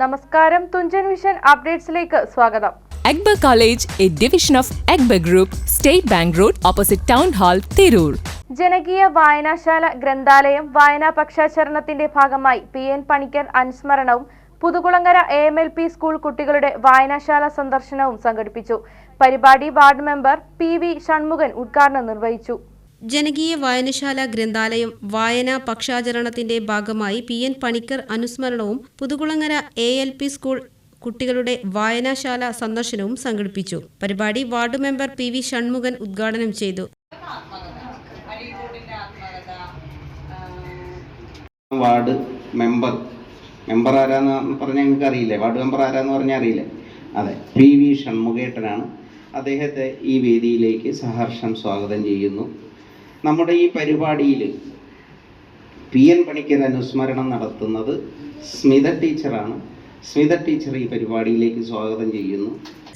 നമസ്കാരം. തുഞ്ചൻ വിഷൻ അപ്ഡേറ്റ്സിലേക്ക് സ്വാഗതം. എഗ്ബ college A division of എഗ്ബ group state bank road opposite town hall Tirur. ജനകീയ വായനാശാല ഗ്രന്ഥാലയം വായനാ പക്ഷാചരണത്തിന്റെ ഭാഗമായി P N Panicker അനുസ്മരണവും Puthukulangara A M L P school കുട്ടികളുടെ വായനാശാല സന്ദർശനവും സംഘടിപ്പിച്ചു. പരിപാടി ward member P V Shanmukhan ഉദ്ഘാടനം നിർവഹിച്ചു. ജനകീയ വായനശാല ഗ്രന്ഥാലയം വായനാ പക്ഷാചരണത്തിന്റെ ഭാഗമായി P N Panicker അനുസ്മരണവും Puthukulangara A L P school കുട്ടികളുടെ വായനാശാല സന്ദർശനവും സംഘടിപ്പിച്ചു. പരിപാടി ward member P V Shanmukhan ഉദ്ഘാടനം ചെയ്തു. Ward member. മെമ്പർ ആരാന്ന് പറഞ്ഞാൽ നിങ്ങൾക്ക് അറിയില്ലേ? വാർഡ് മെമ്പർ ആരാന്ന് പറഞ്ഞാൽ അറിയില്ലേ? അതെ പി വി ഷൺമുഖേട്ടനാണ്. അദ്ദേഹത്തെ ഈ വേദിയിലേക്ക് സഹർഷം സ്വാഗതം ചെയ്യുന്നു. നമ്മുടെ ഈ പരിപാടിയിൽ പി എൻ പണിക്കർ അനുസ്മരണം നടത്തുന്നത് സ്മിത ടീച്ചറാണ്. സ്മിത ടീച്ചർ ഈ പരിപാടിയിലേക്ക് സ്വാഗതം ചെയ്യുന്നു.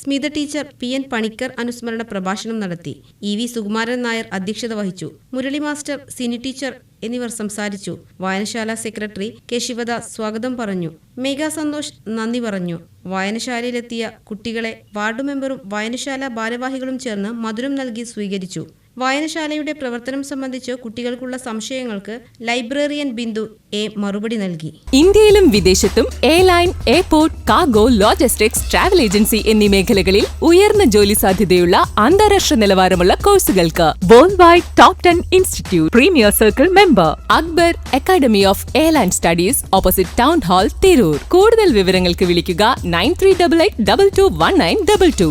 Smitha teacher P N Panicker അനുസ്മരണ പ്രഭാഷണം നടത്തി. ഇ വി സുകുമാരൻ നായർ അധ്യക്ഷത വഹിച്ചു. മുരളി മാസ്റ്റർ സിനി ടീച്ചർ എന്നിവർ സംസാരിച്ചു. വായനശാല സെക്രട്ടറി കെ ശിവദാസ് സ്വാഗതം പറഞ്ഞു. മേഘ സന്തോഷ് നന്ദി പറഞ്ഞു. വായനശാലയിലെത്തിയ കുട്ടികളെ വാർഡ് മെമ്പറും വായനശാല ഭാരവാഹികളും ചേർന്ന് മധുരം നൽകി സ്വീകരിച്ചു. വായനശാലയുടെ പ്രവർത്തനം സംബന്ധിച്ച് കുട്ടികൾക്കുള്ള സംശയങ്ങൾക്ക് ലൈബ്രറിയൻ ബിന്ദു എ മറുപടി നൽകി. ഇന്ത്യയിലും വിദേശത്തും airline airport cargo logistics travel agency എന്നീ മേഖലകളിൽ ഉയർന്ന ജോലി സാധ്യതയുള്ള അന്താരാഷ്ട്ര നിലവാരമുള്ള കോഴ്സുകൾക്ക് world wide top ten institute premier circle member Akbar academy of airline studies opposite town hall Tirur കൂടുതൽ വിവരങ്ങൾക്ക് വിളിക്കുക nine three double eight double two one nine double two